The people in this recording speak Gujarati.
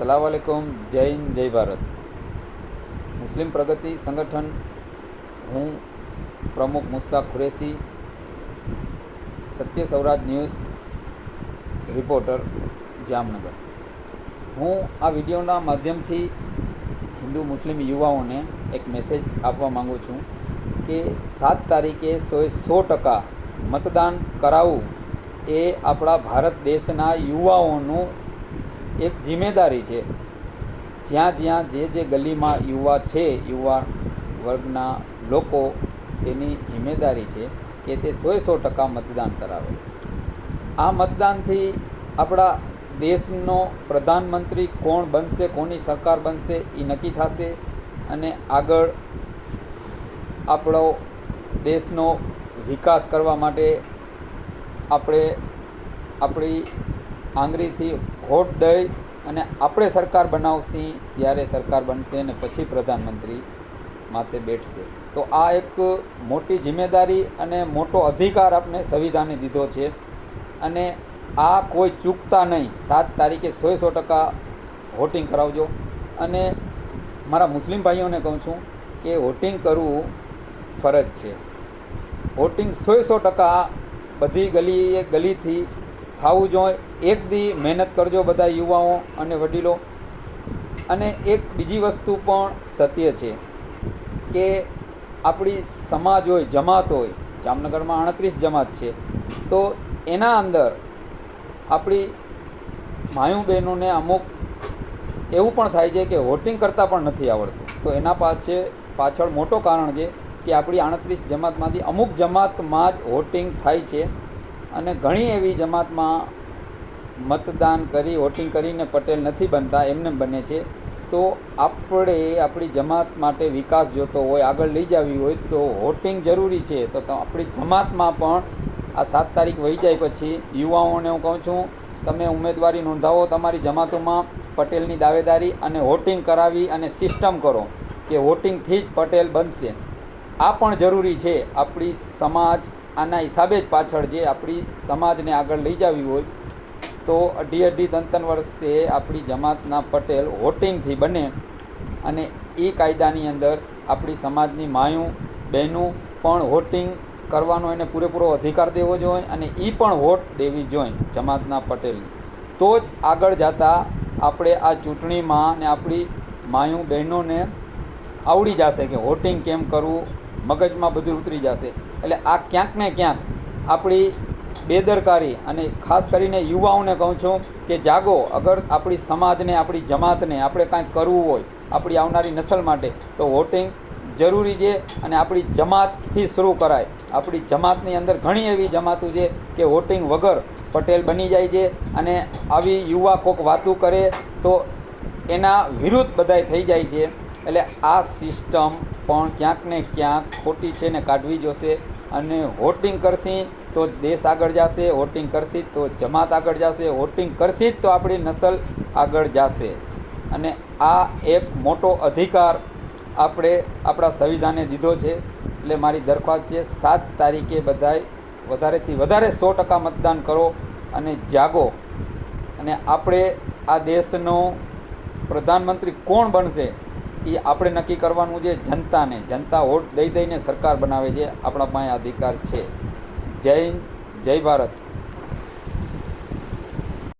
સલામ વાલેકુમ જય હિન્દ જય ભારત મુસ્લિમ પ્રગતિ સંગઠન હું પ્રમુખ મુસ્તાક ખુરેશી, સત્ય સૌરાજ ન્યૂઝ રિપોર્ટર, જામનગર. હું આ વિડીયોના માધ્યમથી હિન્દુ મુસ્લિમ યુવાઓને એક મેસેજ આપવા માગું છું કે સાત તારીખે સોએ સો ટકા મતદાન કરાવવું એ આપણા ભારત દેશના યુવાઓનું એક જિમ્મેદારી છે. જ્યાં જ્યાં જે જે ગલીમાં યુવા છે, યુવા વર્ગના લોકો તેની જિમ્મેદારી છે કે તે સોએ સો ટકા મતદાન કરાવે. આ મતદાનથી આપણા દેશનો પ્રધાનમંત્રી કોણ બનશે, કોની સરકાર બનશે એ નક્કી થશે અને આગળ આપણો દેશનો વિકાસ કરવા માટે આપણે આપણી આંગળીથી હોટ દઈ અને આપણે સરકાર બનાવશી, ત્યારે સરકાર બનશે અને પછી પ્રધાનમંત્રી માથે બેઠશે. તો આ એક મોટી જિમ્મેદારી અને મોટો અધિકાર આપણે સંવિધાને દીધો છે. અને આ કોઈ ચૂકતા નહીં. સાત તારીખે સો સો ટકા વોટિંગ કરાવજો. અને મારા મુસ્લિમ ભાઈઓને કહું છું કે વોટિંગ કરવું ફરજ છે. વોટિંગ સો સો ટકા બધી ગલીએ ગલીથી થવું જોઈએ. એક દી મહેનત કરજો બધા યુવાઓ અને વડીલો. અને એક બીજી વસ્તુ પણ સત્ય છે કે આપણી સમાજ હોય, જમાત હોય, જામનગરમાં આડત્રીસ જમાત છે, તો એના અંદર આપણી માયું બહેનોને અમુક એવું પણ થાય છે કે વોટિંગ કરતાં પણ નથી આવડતું. તો એના પાછે પાછળ મોટો કારણ છે કે આપણી આડત્રીસ જમાતમાંથી અમુક જમાતમાં જ વોટિંગ થાય છે. અને ઘણી એવી જમાતમાં મતદાન કરી વોટિંગ કરીને પટેલ નથી બનતા, એમને બને છે. તો આપણે આપણી જમાત માટે વિકાસ જોતો હોય, આગળ લઈ જવી હોય, તો વોટિંગ જરૂરી છે. તો આપણી જમાતમાં પણ આ સાત તારીખ વહી જાય પછી યુવાઓને હું કહું છું, તમે ઉમેદવારી નોંધાવો તમારી જમાતોમાં પટેલની દાવેદારી અને વોટિંગ કરાવી અને સિસ્ટમ કરો કે વોટિંગથી જ પટેલ બનશે. આ પણ જરૂરી છે. આપણી સમાજ આના હિસાબે જ પાછળ જે આપણી સમાજને આગળ લઈ જવી હોય, તો અઢી અઢી ત્રણ ત્રણ વર્ષે આપણી જમાતના પટેલ હોટિંગથી બને અને એ કાયદાની અંદર આપણી સમાજની માયું, બહેનું પણ હોટિંગ કરવાનો એને પૂરેપૂરો અધિકાર દેવો જોઈએ અને એ પણ વોટ દેવી જોઈએ જમાતના પટેલની. તો જ આગળ જતાં આપણે આ ચૂંટણીમાં ને આપણી માયું, બહેનોને આવડી જશે કે હોટિંગ કેમ કરવું મગજમાં બધું ઉતરી જશે. એટલે આ ક્યાંક ને ક્યાંક આપણી બેદરકારી અને ખાસ કરીને યુવાઓને કહું છું કે જાગો, અગર આપણી સમાજને, આપણી જમાતને આપણે કાંઈક કરવું હોય, આપણી આવનારી નસલ માટે, તો વોટિંગ જરૂરી છે અને આપણી જમાતથી શરૂ કરાય. આપણી જમાતની અંદર ઘણી એવી જમાતો છે કે વોટિંગ વગર પટેલ બની જાય છે અને આવી યુવા કોક વાતું કરે તો એના વિરુદ્ધ બધાય થઈ જાય છે. એટલે આ સિસ્ટમ પણ ક્યાંક ને ક્યાંક ખોટી છે ને કાઢવી જોશે. અને વોટિંગ કરશી તો દેશ આગળ જશે વોટિંગ કરશી તો જમાત આગળ જશે વોટિંગ કરશી જ તો આપણી નસલ આગળ જશે. અને આ એક મોટો અધિકાર આપણે આપણા સંવિધાને દીધો છે. એટલે મારી દરખાસ્ત છે, સાત તારીખે બધાય વધારેથી વધારે સો ટકા મતદાન કરો અને જાગો. અને આપણે આ દેશનો પ્રધાનમંત્રી કોણ બનશે? એ આપણે નક્કી કરવાનું છે જનતાને. જનતા વોટ દઈ દઈને સરકાર બનાવે છે. આપણા પાસે અધિકાર છે. જય હિન્દ, જય ભારત.